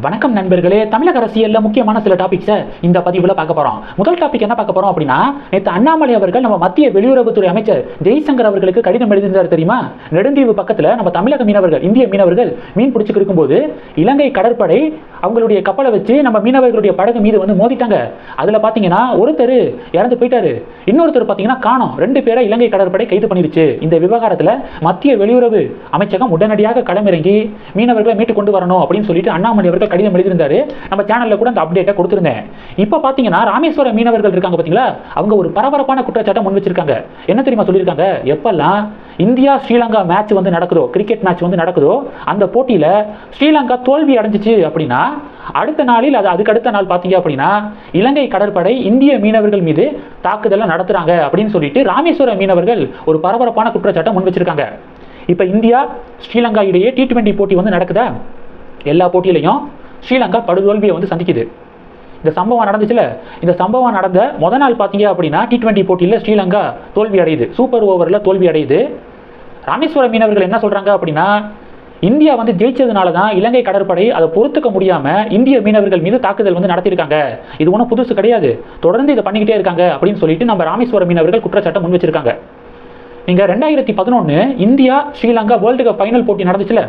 வணக்கம் நண்பர்களே தமிழக அரசியல்ல முக்கியமான சில டாபிக்ஸை இந்த பதிவுல பார்க்க போறோம். முதல் டாபிக் என்ன பார்க்க போறோம் அப்படின்னா நேற்று அண்ணாமலை அவர்கள் நம்ம மத்திய வெளியுறவுத்துறை அமைச்சர் ஜெய்சங்கர் அவர்களுக்கு கடிதம் எழுதியிருந்தார் தெரியுமா? நெடுந்தீவு பக்கத்துல நம்ம தமிழக மீனவர்கள் இந்திய மீனவர்கள் மீன் பிடிச்சிட்டு இருக்கும்போது இலங்கை கடற்படை அவங்களுடைய கப்பலை வச்சு நம்ம மீனவர்களுடைய படகு மீது வந்து மோதிட்டாங்க. அதில் பார்த்தீங்கன்னா ஒருத்தர் இறந்து போயிட்டாரு. இன்னொருத்தர் பார்த்தீங்கன்னா காணோம். ரெண்டு பேரை இலங்கை கடற்படை கைது பண்ணிருச்சு இந்த விவகாரத்தில் மத்திய வெளியுறவு அமைச்சகம் உடனடியாக களமிறங்கி மீனவர்களை மீட்டு கொண்டு வரணும் அப்படின்னு சொல்லிட்டு அண்ணாமலை அவர்கள் கடிதம் எழுதியிருந்தாரு. நம்ம சேனலில் கூட அந்த அப்டேட்டை கொடுத்துருந்தேன். இப்போ பார்த்தீங்கன்னா ராமேஸ்வர மீனவர்கள் இருக்காங்க பார்த்தீங்களா அவங்க ஒரு பரபரப்பான குற்றச்சாட்டை முன் வச்சிருக்காங்க. என்ன தெரியுமா சொல்லியிருக்காங்க? எப்பெல்லாம் இந்தியா ஸ்ரீலங்கா மேட்ச் வந்து நடக்குதோ? கிரிக்கெட் மேட்ச் வந்து நடக்குதோ? அந்த போட்டியில் ஸ்ரீலங்கா தோல்வி அடைஞ்சிச்சு அப்படின்னா அடுத்த நாளில் அது அதுக்கு அடுத்த நாள் பார்த்தீங்க அப்படின்னா இலங்கை கடற்படை இந்திய மீனவர்கள் மீது தாக்குதலை நடத்துகிறாங்க அப்படின்னு சொல்லிட்டு ராமேஸ்வர மீனவர்கள் ஒரு பரபரப்பான குற்றச்சாட்டை முன் வச்சிருக்காங்க. இப்போ இந்தியா ஸ்ரீலங்கா இடையே டி டுவெண்ட்டி போட்டி வந்து நடக்குதா? எல்லா போட்டியிலையும் ஸ்ரீலங்கா படுதோல்வியை வந்து சந்திக்குது. இந்த சம்பவம் நடந்துச்சுல இந்த சம்பவம் நடந்த முத நாள் பார்த்தீங்க அப்படின்னா டி டுவெண்ட்டி போட்டியில் ஸ்ரீலங்கா தோல்வி அடையுது. சூப்பர் ஓவரில் தோல்வி அடையுது. ராமேஸ்வர மீனவர்கள் என்ன சொல்கிறாங்க அப்படின்னா இந்தியா வந்து ஜெயிச்சதுனால தான் இலங்கை கடற்படை அதை பொறுத்துக்க முடியாமல் இந்திய மீனவர்கள் மீது தாக்குதல் வந்து நடத்தியிருக்காங்க. இது ஒன்றும் புதுசு கிடையாது. தொடர்ந்து இதை பண்ணிக்கிட்டே இருக்காங்க அப்படின்னு சொல்லிட்டு நம்ம ராமேஸ்வர மீனவர்கள் குற்றச்சாட்டை முன் வச்சிருக்காங்க. நீங்கள் ரெண்டாயிரத்தி பதினொன்று India Sri Lanka world cup final போட்டி நடந்துச்சுல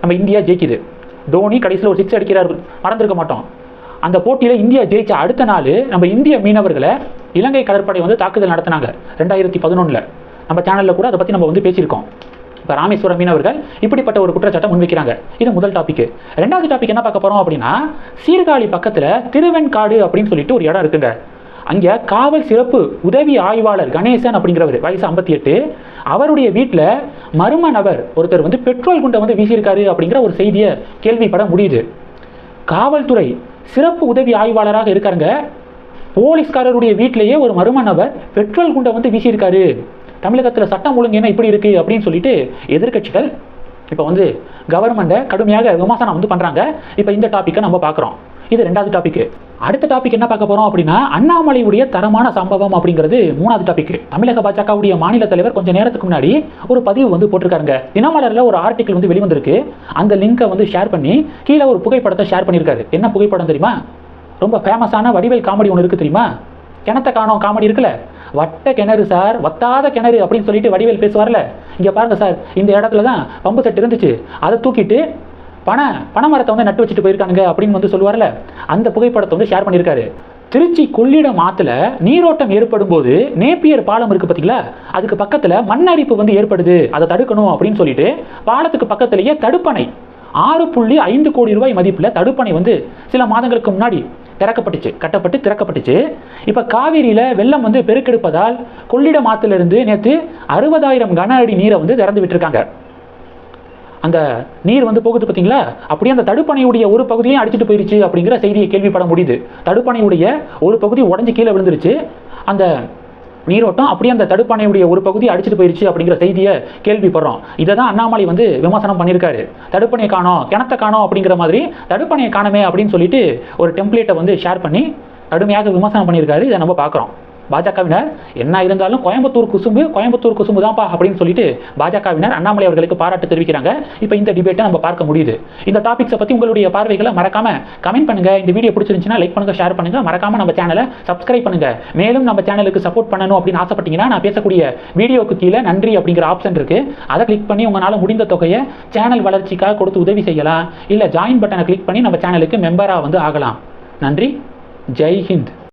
நம்ம இந்தியா ஜெயிக்குது. தோனி கடைசியில் ஒரு சிக்ஸ் அடிக்கிறார். மறந்துருக்க மாட்டோம். அந்த போட்டியில் இந்தியா ஜெயிச்ச அடுத்த நாள் நம்ம இந்திய மீனவர்களை இலங்கை கடற்படை வந்து தாக்குதல் நடத்தினாங்க ரெண்டாயிரத்தி பதினொன்றில் நம்ம சேனலில் கூட அதை பற்றி நம்ம வந்து பேசியிருக்கோம். இப்போ ராமேஸ்வர மீனவர்கள் இப்படிப்பட்ட ஒரு குற்றச்சாட்டை முன்வைக்கிறாங்க. இது முதல் டாபிக் ரெண்டாவது டாபிக் என்ன பார்க்க போகிறோம் அப்படின்னா சீர்காழி பக்கத்தில் திருவெண்காடு அப்படின்னு சொல்லிட்டு ஒரு இடம் இருக்குங்க. அங்கே காவல் சிறப்பு உதவி ஆய்வாளர் கணேசன் அப்படிங்கிறவர் வயசு ஐம்பத்தி எட்டு. அவருடைய வீட்டில் மர்ம நபர் ஒருத்தர் வந்து பெட்ரோல் குண்டை வந்து வீசியிருக்காரு அப்படிங்கிற ஒரு செய்தியை கேள்விப்பட முடியுது. காவல்துறை சிறப்பு உதவி ஆய்வாளராக இருக்காருங்க. போலீஸ்காரருடைய வீட்டிலேயே ஒரு மர்ம நபர் பெட்ரோல் குண்டை வந்து வீசியிருக்காரு. தமிழகத்தில் சட்டம் ஒழுங்கு என்ன இப்படி இருக்குது அப்படின்னு சொல்லிட்டு எதிர்க்கட்சிகள் இப்போ வந்து கவர்மெண்ட்டை கடுமையாக விமர்சனம் வந்து பண்ணுறாங்க இப்போ இந்த டாப்பிக்கை நம்ம பார்க்குறோம். இது ரெண்டாவது டாப்பிக்கு அடுத்த டாபிக் என்ன பார்க்க போறோம் அப்படின்னா அண்ணாமலையுடைய தரமான சம்பவம் அப்படிங்கிறது மூணாவது டாபிக் தமிழக பாஜகவுடைய மாநில தலைவர் கொஞ்சம் நேரத்துக்கு முன்னாடி ஒரு பதிவு வந்து போட்டிருக்காருங்க. தினமலர்ல ஒரு ஆர்டிக்கல் வந்து வெளிவந்திருக்கு. அந்த லிங்கை வந்து ஷேர் பண்ணி கீழே ஒரு புகைப்படத்தை ஷேர் பண்ணியிருக்காரு. என்ன புகைப்படம் தெரியுமா? ரொம்ப ஃபேமஸான வடிவேல் காமெடி ஒன்று இருக்கு தெரியுமா? கிணத்த காணோம் காமெடி இருக்குல்ல? வட்ட கிணறு சார் வத்தாத கிணறு அப்படின்னு சொல்லிட்டு வடிவேல் பேசுவார்ல. இங்க பாருங்க சார் இந்த இடத்துல தான் பம்பு செட் இருந்துச்சு. அதை தூக்கிட்டு பண பணமரத்தை வந்து நட்டு வச்சுட்டு போயிருக்காங்க அப்படின்னு வந்து சொல்லுவார்ல அந்த புகைப்படத்தை வந்து ஷேர் பண்ணியிருக்காரு. திருச்சி கொள்ளிடம் ஆற்றுல நீரோட்டம் ஏற்படும் போது நேப்பியர் பாலம் இருக்குது பார்த்தீங்களா அதுக்கு பக்கத்தில் மண்ணரிப்பு வந்து ஏற்படுது. அதை தடுக்கணும் அப்படின்னு சொல்லிட்டு பாலத்துக்கு பக்கத்திலேயே தடுப்பணை. ஆறு புள்ளி ஐந்து கோடி ரூபாய் மதிப்பில் தடுப்பணை வந்து சில மாதங்களுக்கு முன்னாடி திறக்கப்பட்டுச்சு கட்டப்பட்டு திறக்கப்பட்டுச்சு. இப்போ காவிரியில் வெள்ளம் வந்து பெருக்கெடுப்பதால் கொள்ளிடம் ஆற்றுலேருந்து நேற்று அறுபதாயிரம் கன அடி நீரை வந்து திறந்து விட்டுருக்காங்க. அந்த நீர் வந்து போகுது பார்த்தீங்களா? அப்படியே அந்த தடுப்பணையுடைய ஒரு பகுதியும் அடிச்சிட்டு போயிருச்சு அப்படிங்கிற செய்தியை கேள்விப்பட முடியுது. தடுப்பணையுடைய ஒரு பகுதி உடஞ்சி கீழே விழுந்துருச்சு. அந்த நீரோட்டம் அப்படியே அந்த தடுப்பணையுடைய ஒரு பகுதி அடிச்சிட்டு போயிருச்சு அப்படிங்கிற செய்தியை கேள்விப்படுறோம். இதை தான் அண்ணாமலை வந்து விமர்சனம் பண்ணியிருக்காரு. தடுப்பணையை காணோம் கிணத்தை காணோம் அப்படிங்கிற மாதிரி தடுப்பணையை காணமே அப்படின்னு சொல்லிட்டு ஒரு டெம்ப்ளேட்டை வந்து ஷேர் பண்ணி கடுமையாக விமர்சனம் பண்ணியிருக்காரு. இதை நம்ம பார்க்குறோம். பாஜகவினர் என்ன இருந்தாலும் கோயம்புத்தூர் குசும்பு கோயம்புத்தூர் குசும்பு தான்ப்பா அப்படின்னு சொல்லிட்டு பாஜகவினர் அண்ணாமலை அவர்களுக்கு பாராட்டு தெரிவிக்கிறாங்க. இப்போ இந்த டிபேட்டை நம்ம பார்க்க முடியுது. இந்த டாபிக்ஸை பற்றி உங்களுடைய பார்வைகளை மறக்காம கமெண்ட் பண்ணுங்க. இந்த வீடியோ பிடிச்சிருந்துச்சுன்னா லைக் பண்ணுங்க ஷேர் பண்ணுங்க. மறக்காம நம்ம சேனலை சப்ஸ்கிரைப் பண்ணுங்க. மேலும் நம்ம சேனலுக்கு சப்போர்ட் பண்ணணும் அப்படின்னு ஆசைப்பட்டீங்கன்னா நான் பேசக்கூடிய வீடியோக்கு கீழே நன்றி அப்படிங்கிற ஆப்ஷன் இருக்கு. அதை கிளிக் பண்ணி உங்களால் முடிந்த தொகையை சேனல் வளர்ச்சிக்காக கொடுத்து உதவி செய்யலாம். இல்லை ஜாயின் பட்டனை கிளிக் பண்ணி நம்ம சேனலுக்கு மெம்பராக வந்து ஆகலாம். நன்றி. ஜெய் ஹிந்த்.